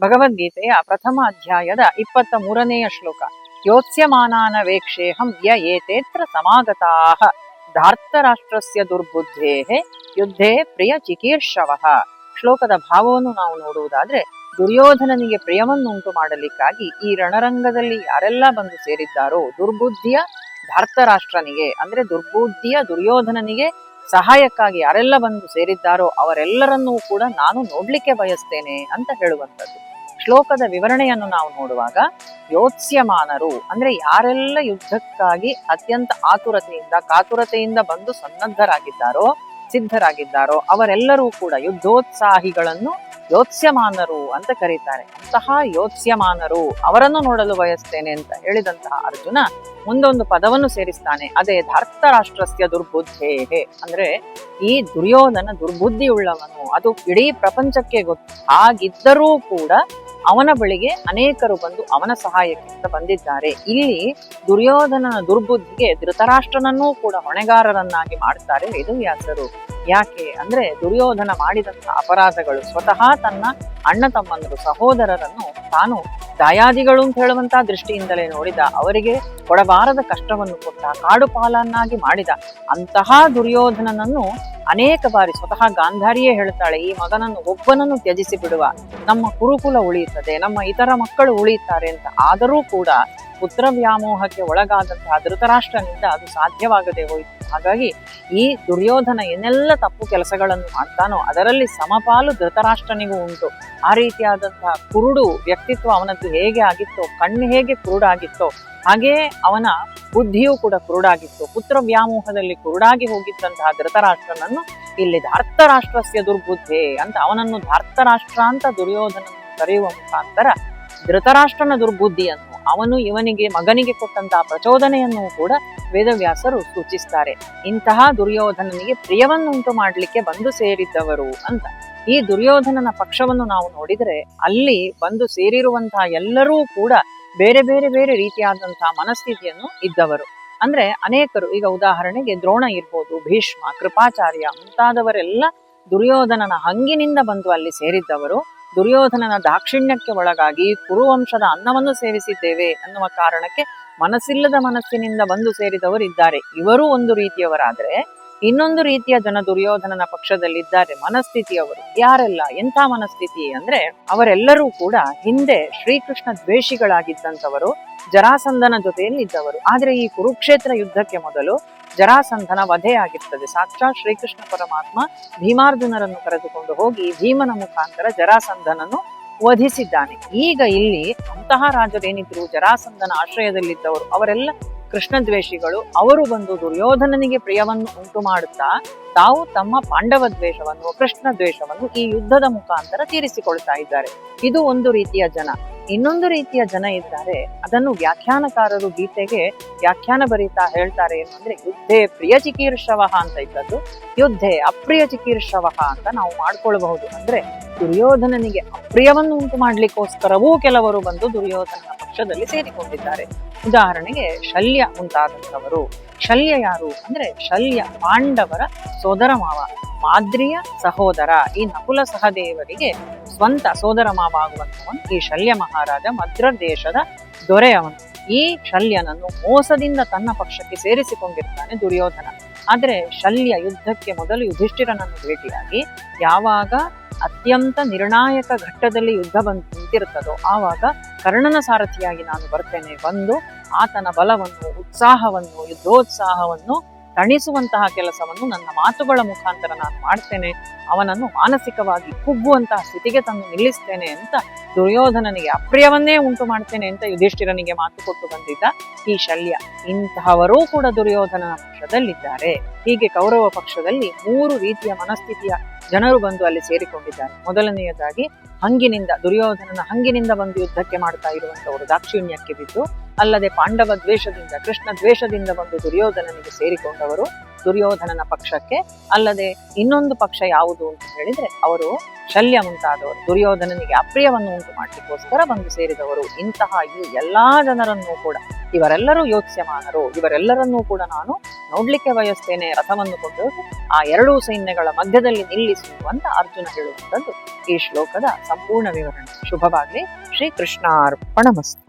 ಭಗವದ್ಗೀತೆಯ ಪ್ರಥಮ ಅಧ್ಯಾಯದ ಇಪ್ಪತ್ತ ಮೂರನೆಯ ಶ್ಲೋಕ. ಯೋತ್ಸ್ಯಮಾನಾನ ವೇಕ್ಷೇಹಂ ಯ ಏತೇತ್ರ ಸಮಾಗತಾಹ ಧಾರ್ತರಾಷ್ಟ್ರಸ್ಯ ದುರ್ಬುದ್ಧೇ ಯುದ್ಧೇ ಪ್ರಿಯ ಚಿಕೀರ್ಷವ. ಶ್ಲೋಕದ ಭಾವವನ್ನು ನಾವು ನೋಡುವುದಾದ್ರೆ, ದುರ್ಯೋಧನನಿಗೆ ಪ್ರಿಯವನ್ನುಂಟು ಮಾಡಲಿಕ್ಕಾಗಿ ಈ ರಣರಂಗದಲ್ಲಿ ಯಾರೆಲ್ಲ ಬಂದು ಸೇರಿದ್ದಾರೋ, ದುರ್ಬುದ್ಧಿಯ ಧಾರ್ತರಾಷ್ಟ್ರನಿಗೆ, ಅಂದ್ರೆ ದುರ್ಬುದ್ಧಿಯ ದುರ್ಯೋಧನನಿಗೆ ಸಹಾಯಕ್ಕಾಗಿ ಯಾರೆಲ್ಲ ಬಂದು ಸೇರಿದ್ದಾರೋ ಅವರೆಲ್ಲರನ್ನೂ ಕೂಡ ನಾನು ನೋಡ್ಲಿಕ್ಕೆ ಬಯಸ್ತೇನೆ ಅಂತ ಹೇಳುವಂಥದ್ದು. ಶ್ಲೋಕದ ವಿವರಣೆಯನ್ನು ನಾವು ನೋಡುವಾಗ ಯೋತ್ಸ್ಯಮಾನರು ಅಂದ್ರೆ ಯಾರೆಲ್ಲ ಯುದ್ಧಕ್ಕಾಗಿ ಅತ್ಯಂತ ಆತುರತೆಯಿಂದ, ಕಾತುರತೆಯಿಂದ ಬಂದು ಸನ್ನದ್ಧರಾಗಿದ್ದಾರೋ, ಸಿದ್ಧರಾಗಿದ್ದಾರೋ ಅವರೆಲ್ಲರೂ ಕೂಡ ಯುದ್ಧೋತ್ಸಾಹಿಗಳನ್ನು ಯೋತ್ಸ್ಯಮಾನರು ಅಂತ ಕರೀತಾರೆ. ಅಂತಹ ಯೋತ್ಸ್ಯಮಾನರು ಅವರನ್ನು ನೋಡಲು ಬಯಸ್ತೇನೆ ಅಂತ ಹೇಳಿದಂತಹ ಅರ್ಜುನ ಮುಂದೊಂದು ಪದವನ್ನು ಸೇರಿಸ್ತಾನೆ. ಅದೇ ಧಾರ್ತರಾಷ್ಟ್ರಸ್ಯ ದುರ್ಬುದ್ಧೇಹೇ ಅಂದ್ರೆ ಈ ದುರ್ಯೋಧನ ದುರ್ಬುದ್ಧಿ ಉಳ್ಳವನು ಅದು ಇಡೀ ಪ್ರಪಂಚಕ್ಕೆ ಗೊತ್ತು. ಹಾಗಿದ್ದರೂ ಕೂಡ ಅವನ ಬಳಿಗೆ ಅನೇಕರು ಬಂದು ಅವನ ಸಹಾಯಕ್ಕಿಂತ ಬಂದಿದ್ದಾರೆ. ಇಲ್ಲಿ ದುರ್ಯೋಧನನ ದುರ್ಬುದ್ಧಿಗೆ ಧೃತರಾಷ್ಟ್ರನನ್ನೂ ಕೂಡ ಹೊಣೆಗಾರರನ್ನಾಗಿ ಮಾಡ್ತಾರೆ ವೇದವ್ಯಾಸರು. ಯಾಕೆ ಅಂದ್ರೆ ದುರ್ಯೋಧನ ಮಾಡಿದಂತಹ ಅಪರಾಧಗಳು ಸ್ವತಃ ತನ್ನ ಅಣ್ಣ ತಮ್ಮಂದರು ಸಹೋದರರನ್ನು ತಾನು ದಾಯಾದಿಗಳು ಅಂತ ಹೇಳುವಂತಹ ದೃಷ್ಟಿಯಿಂದಲೇ ನೋಡಿದ. ಅವರಿಗೆ ಕೊಡಬಾರದ ಕಷ್ಟವನ್ನು ಕೊಟ್ಟ ಕಾಡುಪಾಲನ್ನಾಗಿ ಮಾಡಿದ ಅಂತಹ ದುರ್ಯೋಧನನನ್ನು ಅನೇಕ ಬಾರಿ ಸ್ವತಃ ಗಾಂಧಾರಿಯೇ ಹೇಳ್ತಾಳೆ, ಈ ಮಗನನ್ನು ಒಬ್ಬನನ್ನು ತ್ಯಜಿಸಿ ಬಿಡುವ. ನಮ್ಮ ಕುರುಕುಲ ಉಳಿಯುತ್ತದೆ, ನಮ್ಮ ಇತರ ಮಕ್ಕಳು ಉಳಿಯುತ್ತಾರೆ ಅಂತ. ಆದರೂ ಕೂಡ ಪುತ್ರ ವ್ಯಾಮೋಹಕ್ಕೆ ಒಳಗಾದಂತಹ ಧೃತರಾಷ್ಟ್ರನಿಂದ ಅದು ಸಾಧ್ಯವಾಗದೆ ಹೋಯಿತು. ಹಾಗಾಗಿ ಈ ದುರ್ಯೋಧನ ಏನೆಲ್ಲ ತಪ್ಪು ಕೆಲಸಗಳನ್ನು ಮಾಡ್ತಾನೋ ಅದರಲ್ಲಿ ಸಮಪಾಲು ಧೃತರಾಷ್ಟ್ರನಿಗೂ ಉಂಟು. ಆ ರೀತಿಯಾದಂತಹ ಕುರುಡು ವ್ಯಕ್ತಿತ್ವ ಅವನದ್ದು ಹೇಗೆ ಆಗಿತ್ತೋ, ಕಣ್ಣು ಹೇಗೆ ಕುರುಡಾಗಿತ್ತೋ ಹಾಗೆಯೇ ಅವನ ಬುದ್ಧಿಯೂ ಕೂಡ ಕುರುಡಾಗಿತ್ತು. ಪುತ್ರ ವ್ಯಾಮೋಹದಲ್ಲಿ ಕುರುಡಾಗಿ ಹೋಗಿದ್ದಂತಹ ಧೃತರಾಷ್ಟ್ರನನ್ನು ಇಲ್ಲಿ ಧಾರ್ತರಾಷ್ಟ್ರಸ್ಯ ದುರ್ಬುದ್ಧಿ ಅಂತ ಅವನನ್ನು ಧಾರ್ತರಾಷ್ಟ್ರ ಅಂತ ದುರ್ಯೋಧನ ಕರೆಯುವ ಮುಖಾಂತರ ಧೃತರಾಷ್ಟ್ರನ ದುರ್ಬುದ್ಧಿಯನ್ನು ಅವನು ಇವನಿಗೆ ಮಗನಿಗೆ ಕೊಟ್ಟಂತಹ ಪ್ರಚೋದನೆಯನ್ನು ಕೂಡ ವೇದವ್ಯಾಸರು ಸೂಚಿಸ್ತಾರೆ. ಇಂತಹ ದುರ್ಯೋಧನನಿಗೆ ಪ್ರಿಯವನ್ನುಂಟು ಮಾಡಲಿಕ್ಕೆ ಬಂದು ಸೇರಿದ್ದವರು ಅಂತ. ಈ ದುರ್ಯೋಧನನ ಪಕ್ಷವನ್ನು ನಾವು ನೋಡಿದರೆ ಅಲ್ಲಿ ಬಂದು ಸೇರಿರುವಂತಹ ಎಲ್ಲರೂ ಕೂಡ ಬೇರೆ ಬೇರೆ ಬೇರೆ ರೀತಿಯಾದಂತಹ ಮನಸ್ಥಿತಿಯನ್ನು ಇದ್ದವರು. ಅಂದ್ರೆ ಅನೇಕರು, ಈಗ ಉದಾಹರಣೆಗೆ ದ್ರೋಣ ಇರ್ಬೋದು, ಭೀಷ್ಮ, ಕೃಪಾಚಾರ್ಯ ಮುಂತಾದವರೆಲ್ಲ ದುರ್ಯೋಧನನ ಹಂಗಿನಿಂದ ಬಂದು ಅಲ್ಲಿ ಸೇರಿದ್ದವರು. ದುರ್ಯೋಧನನ ದಾಕ್ಷಿಣ್ಯಕ್ಕೆ ಒಳಗಾಗಿ ಕುರುವಂಶದ ಅನ್ನವನ್ನು ಸೇವಿಸಿದ್ದೇವೆ ಅನ್ನುವ ಕಾರಣಕ್ಕೆ ಮನಸ್ಸಿಲ್ಲದ ಮನಸ್ಸಿನಿಂದ ಬಂದು ಸೇರಿದವರು ಇದ್ದಾರೆ ಇವರು ಒಂದು ರೀತಿಯವರಾದ್ರೆ ಇನ್ನೊಂದು ರೀತಿಯ ಜನ ದುರ್ಯೋಧನನ ಪಕ್ಷದಲ್ಲಿದ್ದಾರೆ ಮನಸ್ಥಿತಿಯವರು ಯಾರೆಲ್ಲ, ಎಂಥ ಮನಸ್ಥಿತಿ ಅಂದ್ರೆ ಅವರೆಲ್ಲರೂ ಕೂಡ ಹಿಂದೆ ಶ್ರೀಕೃಷ್ಣ ದ್ವೇಷಿಗಳಾಗಿದ್ದಂಥವರು, ಜರಾಸಂಧನ ಜೊತೆಯಲ್ಲಿ ಇದ್ದವರು ಆದ್ರೆ ಈ ಕುರುಕ್ಷೇತ್ರ ಯುದ್ಧಕ್ಕೆ ಮೊದಲು ಜರಾಸಂಧನ ವಧೆಯಾಗಿರ್ತದೆ ಸಾಕ್ಷಾತ್ ಶ್ರೀಕೃಷ್ಣ ಪರಮಾತ್ಮ ಭೀಮಾರ್ಜುನರನ್ನು ಕರೆದುಕೊಂಡು ಹೋಗಿ ಭೀಮನ ಮುಖಾಂತರ ಜರಾಸಂಧನನ್ನು ವಧಿಸಿದ್ದಾನೆ. ಈಗ ಇಲ್ಲಿ ಅಂತಹ ರಾಜರೇನಿದ್ರು, ಜರಾಸಂಧನ ಆಶ್ರಯದಲ್ಲಿದ್ದವರು, ಅವರೆಲ್ಲ ಕೃಷ್ಣ ದ್ವೇಷಿಗಳು ಅವರು ಬಂದು ದುರ್ಯೋಧನನಿಗೆ ಪ್ರಿಯವನ್ನು ಉಂಟು ಮಾಡುತ್ತಾ, ತಾವು ತಮ್ಮ ಪಾಂಡವ ದ್ವೇಷವನ್ನು, ಕೃಷ್ಣ ದ್ವೇಷವನ್ನು ಈ ಯುದ್ಧದ ಮುಖಾಂತರ ತೀರಿಸಿಕೊಳ್ತಾ ಇದ್ದಾರೆ. ಇದು ಒಂದು ರೀತಿಯ ಜನ. ಇನ್ನೊಂದು ರೀತಿಯ ಜನ ಇದ್ದಾರೆ, ಅದನ್ನು ವ್ಯಾಖ್ಯಾನಕಾರರು ಗೀತೆಗೆ ವ್ಯಾಖ್ಯಾನ ಬರೀತಾ ಹೇಳ್ತಾರೆ ಏನು ಅಂದ್ರೆ, ಯುದ್ಧೇ ಪ್ರಿಯ ಚಿಕೀರ್ಷವಹ ಅಂತ ಇದ್ದದ್ದು. ಯುದ್ಧೆ ಅಪ್ರಿಯ ಚಿಕೀರ್ಷವಹ ಅಂತ ನಾವು ಮಾಡ್ಕೊಳ್ಬಹುದು. ಅಂದ್ರೆ ದುರ್ಯೋಧನನಿಗೆ ಅಪ್ರಿಯವನ್ನು ಉಂಟು ಮಾಡ್ಲಿಕ್ಕೋಸ್ಕರವೂ ಕೆಲವರು ಬಂದು ದುರ್ಯೋಧನನ ಪಕ್ಷದಲ್ಲಿ ಸೇರಿಕೊಂಡಿದ್ದಾರೆ. ಉದಾಹರಣೆಗೆ ಶಲ್ಯ ಮುಂತಾದಂಥವರು ಶಲ್ಯ ಯಾರು ಅಂದ್ರೆ ಶಲ್ಯ ಪಾಂಡವರ ಸೋದರ ಮಾವ, ಮಾದ್ರಿಯ ಸಹೋದರ. ಈ ನಕುಲ ಸಹದೇವರಿಗೆ ಸ್ವಂತ ಸೋದರ ಮಾವ ಆಗುವಂಥವನು ಈ ಶಲ್ಯ ಮಹಾರಾಜ ಮದ್ರ ದೇಶದ ದೊರೆಯವನು. ಈ ಶಲ್ಯನನ್ನು ಮೋಸದಿಂದ ತನ್ನ ಪಕ್ಷಕ್ಕೆ ಸೇರಿಸಿಕೊಂಡಿರ್ತಾನೆ ದುರ್ಯೋಧನ. ಆದರೆ ಶಲ್ಯ ಯುದ್ಧಕ್ಕೆ ಮೊದಲು ಯುಧಿಷ್ಠಿರನನ್ನು ಭೇಟಿಯಾಗಿ ಯಾವಾಗ ಅತ್ಯಂತ ನಿರ್ಣಾಯಕ ಘಟ್ಟದಲ್ಲಿ ಯುದ್ಧ ಬಂದು ನಿಂತಿರುತ್ತದೋ, ಆವಾಗ ಕರ್ಣನ ಸಾರಥಿಯಾಗಿ ನಾನು ಬರ್ತೇನೆ. ಬಂದು ಆತನ ಬಲವನ್ನು, ಉತ್ಸಾಹವನ್ನು, ಯುದ್ಧೋತ್ಸಾಹವನ್ನು ತಣಿಸುವಂತಹ ಕೆಲಸವನ್ನು ನನ್ನ ಮಾತುಗಳ ಮುಖಾಂತರ ನಾನು ಮಾಡ್ತೇನೆ. ಅವನನ್ನು ಮಾನಸಿಕವಾಗಿ ಕುಗ್ಗುವಂತಹ ಸ್ಥಿತಿಗೆ ತಂದು ನಿಲ್ಲಿಸ್ತೇನೆ ಅಂತ ದುರ್ಯೋಧನನಿಗೆ ಅಪ್ರಿಯವನ್ನೇ ಉಂಟು ಮಾಡ್ತೇನೆ ಅಂತ ಯುಧಿಷ್ಠಿರನಿಗೆ ಮಾತು ಕೊಟ್ಟು ಬಂದಿದ್ದ ಈ ಶಲ್ಯ. ಇಂತಹವರೂ ಕೂಡ ದುರ್ಯೋಧನನ ಪಕ್ಷದಲ್ಲಿದ್ದಾರೆ. ಹೀಗೆ ಕೌರವ ಪಕ್ಷದಲ್ಲಿ ಮೂರು ರೀತಿಯ ಮನಸ್ಥಿತಿಯ ಜನರು ಬಂದು ಅಲ್ಲಿ ಸೇರಿಕೊಂಡಿದ್ದಾರೆ. ಮೊದಲನೆಯದಾಗಿ, ಹಂಗಿನಿಂದ, ದುರ್ಯೋಧನನ ಹಂಗಿನಿಂದ ಬಂದು ಯುದ್ಧಕ್ಕೆ ಮಾಡ್ತಾ ಇರುವಂತವರು ದಾಕ್ಷಿಣ್ಯಕ್ಕೆ ಬಿದ್ದು, ಅಲ್ಲದೆ ಪಾಂಡವ ದ್ವೇಷದಿಂದ, ಕೃಷ್ಣ ದ್ವೇಷದಿಂದ ಬಂದು ದುರ್ಯೋಧನನಿಗೆ ಸೇರಿಕೊಂಡವರು. ದುರ್ಯೋಧನನ ಪಕ್ಷಕ್ಕೆ ಅಲ್ಲದೆ ಇನ್ನೊಂದು ಪಕ್ಷ ಯಾವುದು ಅಂತ ಹೇಳಿದ್ರೆ ಅವರು ಶಲ್ಯ ಮುಂತಾದವರು. ದುರ್ಯೋಧನನಿಗೆ ಅಪ್ರಿಯವನ್ನು ಉಂಟು ಮಾಡಲಿಕ್ಕೋಸ್ಕರ ಬಂದು ಸೇರಿದವರು. ಇಂತಹ ಈ ಎಲ್ಲಾ ಜನರನ್ನೂ ಕೂಡ ಇವರೆಲ್ಲರೂ ಯೋತ್ಸ್ಯಮಾನರು. ಇವರೆಲ್ಲರನ್ನೂ ಕೂಡ ನಾನು ನೋಡ್ಲಿಕ್ಕೆ ಬಯಸ್ತೇನೆ. ರಥವನ್ನು ಕೊಂಡು ಆ ಎರಡೂ ಸೈನ್ಯಗಳ ಮಧ್ಯದಲ್ಲಿ ನಿಲ್ಲಿಸು ಅಂತ ಅರ್ಜುನ ಹೇಳುವಂಥದ್ದು ಈ ಶ್ಲೋಕದ ಸಂಪೂರ್ಣ ವಿವರಣೆ. ಶುಭವಾಗಲಿ. ಶ್ರೀ ಕೃಷ್ಣಾರ್ಪಣಮಸ್ತು